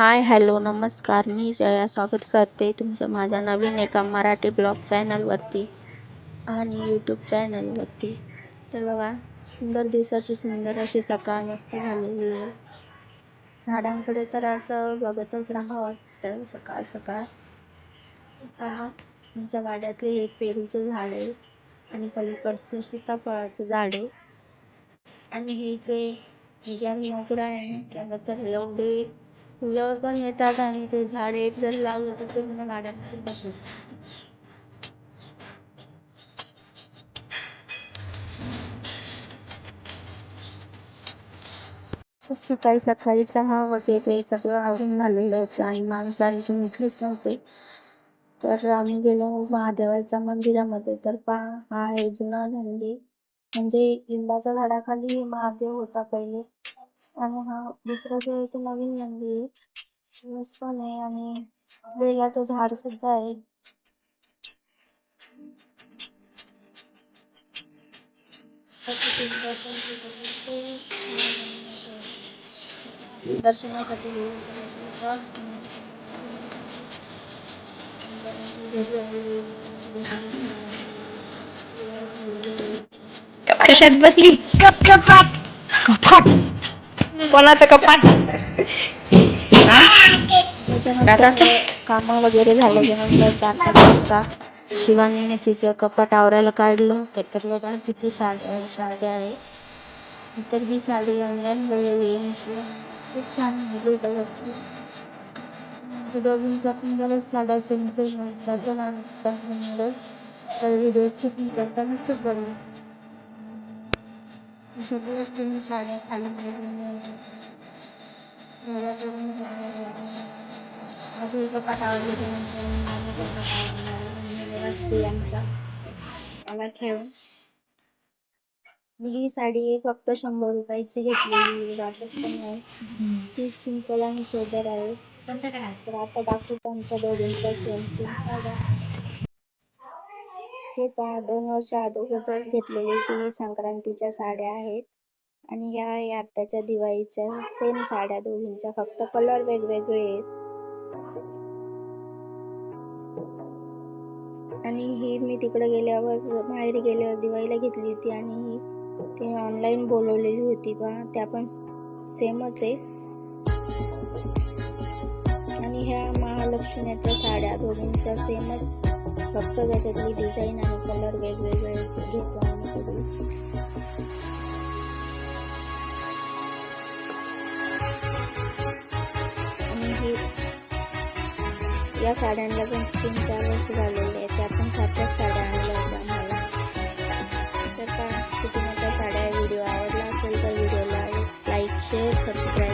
Hi hello नमस्कार. मी जया स्वागत करते तुमचं माझ्या नवीन एका मराठी ब्लॉग चॅनलवरती आणि यूट्यूब चॅनलवरती. तर बघा सुंदर दिवसाची सुंदर अशी सकाळ मस्त झालेली आहे. झाडांकडे तर असं बघतच राहावं वाटतं सकाळ सकाळ. पहा आमच्या वाड्यातले हे पेरूचं झाड आहे आणि पलीकडचं सीताफळाचं झाड आहे. आणि हे जे हे जे मोगरा आहे त्याला तर एवढे फुलं पण येतात आणि ते झाड एक जर लावलं तर पूर्ण वाड्यात बसत सकाळी सकाळी चहा वगैरे सगळं आवरून झालेलं होतं आणि माणसं आणखी उठलीच नव्हते. तर आम्ही गेलो महादेवाच्या मंदिरामध्ये. तर पहा हा आहे जुना नंदी. म्हणजे लिंबाच्या झाडाखाली महादेव होता पहिले. आणि हा दुसरा जो आहे तो नवीन नंदी आहे. तुळस पण आहे आणि बेलाचं झाड सुद्धा आहे. दर्शनासाठी कशात बसली कपाट कपाट कोणाचं कपाट त्याच्यानंतर काम वगैरे झाल्याच्यानंतर चार पाच वाजता शिवानीने तिचं कपाट आवरायला काढलं. त्याच्यातलं काय किती साड्या साड्या आहे तर ही साडी ऑनलाईन मिळाली खूप छान ब्लू कलरची आमच्या म्हणजे दोघींच्या पण बऱ्याच साड्या सेम सेम मिळतात तर व्हिडिओ स्किप करताना खूप बरं सगळ्या तुम्ही साड्या खाली माझं कपाट आवडल्याच्या नंतर माझं कपाट आवडणार स्त्रियांचा मला खेळ मी ही साडी फक्त शंभर रुपयाची घेतलेली वाटत पण नाही ती सिंपल आणि सोबर आहे तर आता दाखवतो आमच्या दोघींच्या सेम सेम साड्या हे पहा दोन वर्ष अगोदर घेतलेली ती संक्रांतीच्या साड्या आहेत. आणि या आहे आत्ताच्या दिवाळीच्या सेम साड्या दोघींच्या फक्त कलर वेगवेगळे आहेत. आणि ही मी तिकडे गेल्यावर बाहेर गेल्यावर दिवाळीला घेतली होती आणि ही ते ऑनलाईन बोलवलेली होती पहा त्या पण सेमच आहे. आणि ह्या महालक्ष्मीच्या साड्या दोघींच्या सेमच. फक्त त्याच्यातली डिझाईन आणि कलर वेगवेगळे घेतो आम्ही कधी. या साड्यांना पण तीन चार वर्ष झालेले आहेत. त्या पण सारख्याच साड्या आणल्या होत्या मला तर का किती मोठ्या साड्या व्हिडिओ आवडला असेल तर व्हिडिओला लाईक शेअर सबस्क्राईब